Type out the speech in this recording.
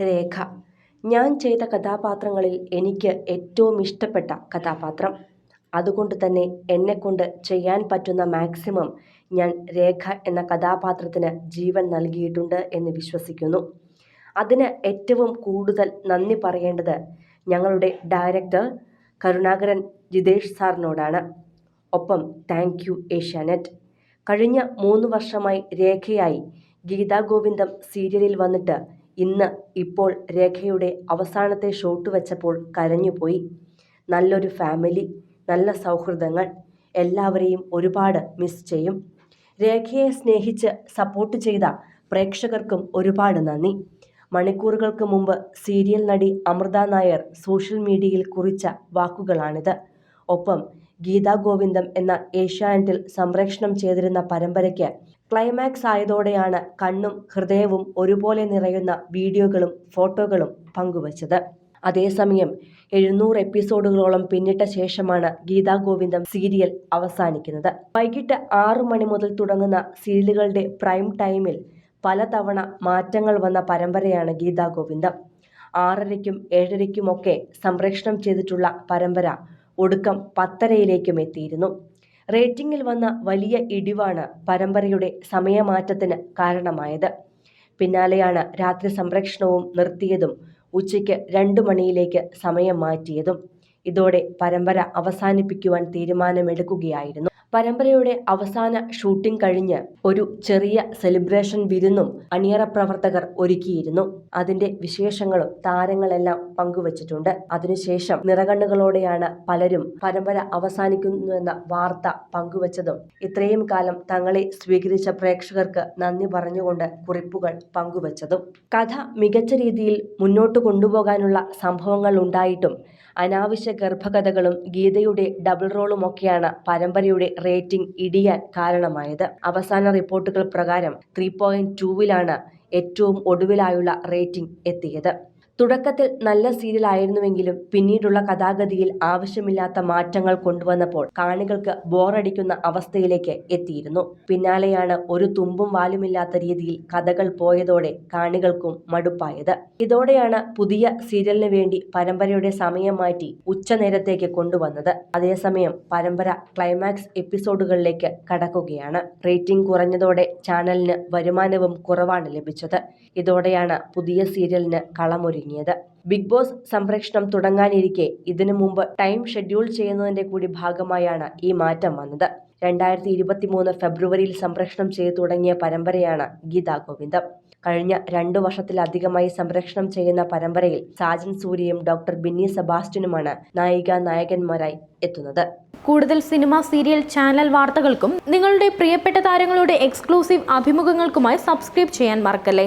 രേഖ. ഞാൻ ചെയ്ത കഥാപാത്രങ്ങളിൽ എനിക്ക് ഏറ്റവും ഇഷ്ടപ്പെട്ട കഥാപാത്രം. അതുകൊണ്ട് തന്നെ എന്നെക്കൊണ്ട് ചെയ്യാൻ പറ്റുന്ന മാക്സിമം ഞാൻ രേഖ എന്ന കഥാപാത്രത്തിന് ജീവൻ നൽകിയിട്ടുണ്ട് എന്ന് വിശ്വസിക്കുന്നു. അതിന് ഏറ്റവും കൂടുതൽ നന്ദി പറയേണ്ടത് ഞങ്ങളുടെ ഡയറക്ടർ കരുണാകരൻ ജിതേഷ് സാറിനോടാണ്. ഒപ്പം താങ്ക് യു ഏഷ്യാനെറ്റ്. കഴിഞ്ഞ മൂന്ന് വർഷമായി രേഖയായി ഗീതാ ഗോവിന്ദം സീരിയലിൽ വന്നിട്ട് ഇന്ന് ഇപ്പോൾ രേഖയുടെ അവസാനത്തെ ഷോട്ട് വെച്ചപ്പോൾ കരഞ്ഞുപോയി. നല്ലൊരു ഫാമിലി നല്ല സൗഹൃദങ്ങൾ എല്ലാവരെയും ഒരുപാട് മിസ് ചെയ്യും. രേഖയെ സ്നേഹിച്ച് സപ്പോർട്ട് ചെയ്ത പ്രേക്ഷകർക്കും ഒരുപാട് നന്ദി. മണിക്കൂറുകൾക്ക് മുമ്പ് സീരിയൽ നടി അമൃത നായർ സോഷ്യൽ മീഡിയയിൽ കുറിച്ച വാക്കുകളാണിത്. ഒപ്പം ഗീതാ ഗോവിന്ദം എന്ന ഏഷ്യാനെറ്റിൽ സംപ്രേഷണം ചെയ്തിരുന്ന പരമ്പരയ്ക്ക് ക്ലൈമാക്സ് ആയതോടെയാണ് കണ്ണും ഹൃദയവും ഒരുപോലെ നിറയുന്ന വീഡിയോകളും ഫോട്ടോകളും പങ്കുവച്ചത്. അതേസമയം എഴുന്നൂറ് എപ്പിസോഡുകളോളം പിന്നിട്ട ശേഷമാണ് ഗീതാ ഗോവിന്ദം സീരിയൽ അവസാനിക്കുന്നത്. വൈകിട്ട് ആറു മണി മുതൽ തുടങ്ങുന്ന സീരിയലുകളുടെ പ്രൈം ടൈമിൽ പലതവണ മാറ്റങ്ങൾ വന്ന പരമ്പരയാണ് ഗീതാ ഗോവിന്ദം. ആറരയ്ക്കും ഏഴരയ്ക്കുമൊക്കെ സംപ്രേഷണം ചെയ്തിട്ടുള്ള പരമ്പര ഒടുക്കം പത്തരയിലേക്കും എത്തിയിരുന്നു. റേറ്റിംഗിൽ വന്ന വലിയ ഇടിവാണ് പരമ്പരയുടെ സമയമാറ്റത്തിന് കാരണമായത്. പിന്നാലെയാണ് രാത്രി സംരക്ഷണവും നിർത്തിയതും ഉച്ചയ്ക്ക് രണ്ടു മണിയിലേക്ക് സമയം മാറ്റിയതും. ഇതോടെ പരമ്പര അവസാനിപ്പിക്കുവാൻ തീരുമാനമെടുക്കുകയായിരുന്നു. പരമ്പരയുടെ അവസാന ഷൂട്ടിംഗ് കഴിഞ്ഞ് ഒരു ചെറിയ സെലിബ്രേഷൻ വിരുന്നും അണിയറ പ്രവർത്തകർ ഒരുക്കിയിരുന്നു. അതിന്റെ വിശേഷങ്ങളും താരങ്ങളെല്ലാം പങ്കുവച്ചിട്ടുണ്ട്. അതിനുശേഷം നിറകണ്ണുകളോടെയാണ് പലരും പരമ്പര അവസാനിക്കുന്നുവെന്ന വാർത്ത പങ്കുവച്ചതും ഇത്രയും കാലം തങ്ങളെ സ്വീകരിച്ച പ്രേക്ഷകർക്ക് നന്ദി പറഞ്ഞുകൊണ്ട് കുറിപ്പുകൾ പങ്കുവച്ചതും. കഥ മികച്ച രീതിയിൽ മുന്നോട്ട് കൊണ്ടുപോകാനുള്ള സംഭവങ്ങൾ ഉണ്ടായിട്ടും അനാവശ്യ ഗർഭകഥകളും ഗീതയുടെ ഡബിൾ റോളുമൊക്കെയാണ് പരമ്പരയുടെ റേറ്റിംഗ് ഇടിയാൻ കാരണമായത്. അവസാന റിപ്പോർട്ടുകൾ പ്രകാരം ത്രീ പോയിന്റ് ടൂവിലാണ് ഏറ്റവും ഒടുവിലായുള്ള റേറ്റിംഗ് എത്തിയത്. തുടക്കത്തിൽ നല്ല സീരിയലായിരുന്നുവെങ്കിലും പിന്നീടുള്ള കഥാഗതിയിൽ ആവശ്യമില്ലാത്ത മാറ്റങ്ങൾ കൊണ്ടുവന്നപ്പോൾ കാണികൾക്ക് ബോറടിക്കുന്ന അവസ്ഥയിലേക്ക് എത്തിയിരുന്നു. പിന്നാലെയാണ് ഒരു തുമ്പും വാലുമില്ലാത്ത രീതിയിൽ കഥകൾ പോയതോടെ കാണികൾക്കും മടുപ്പായത്. ഇതോടെയാണ് പുതിയ സീരിയലിന് വേണ്ടി പരമ്പരയുടെ സമയം മാറ്റി ഉച്ചനേരത്തേക്ക് കൊണ്ടുവന്നത്. അതേസമയം പരമ്പര ക്ലൈമാക്സ് എപ്പിസോഡുകളിലേക്ക് കടക്കുകയാണ്. റേറ്റിംഗ് കുറഞ്ഞതോടെ ചാനലിന് വരുമാനവും കുറവാണ് ലഭിച്ചത്. ഇതോടെയാണ് പുതിയ സീരിയലിന് കളമൊരുങ്ങിയത് ബിഗ് ബോസ് സംപ്രേഷണം തുടങ്ങാനിരിക്കെ ഇതിനു മുമ്പ് ടൈം ഷെഡ്യൂൾ ചെയ്യുന്നതിന്റെ കൂടി ഭാഗമായാണ് ഈ മാറ്റം വന്നത്. രണ്ടായിരത്തി ഇരുപത്തി മൂന്ന് ഫെബ്രുവരിയിൽ സംപ്രേഷണം ചെയ്തു തുടങ്ങിയ പരമ്പരയാണ് ഗീതാ ഗോവിന്ദം. കഴിഞ്ഞ രണ്ടു വർഷത്തിലധികമായി സംപ്രേഷണം ചെയ്യുന്ന പരമ്പരയിൽ സാജൻ സൂര്യയും ഡോക്ടർ ബിന്നി സെബാസ്റ്റ്യനുമാണ് നായിക നായകന്മാരായി എത്തുന്നത്. കൂടുതൽ സിനിമ സീരിയൽ ചാനൽ വാർത്തകൾക്കും നിങ്ങളുടെ പ്രിയപ്പെട്ട താരങ്ങളുടെ എക്സ്ക്ലൂസീവ് അഭിമുഖങ്ങൾക്കുമായി സബ്സ്ക്രൈബ് ചെയ്യാൻ മറക്കല്ലേ?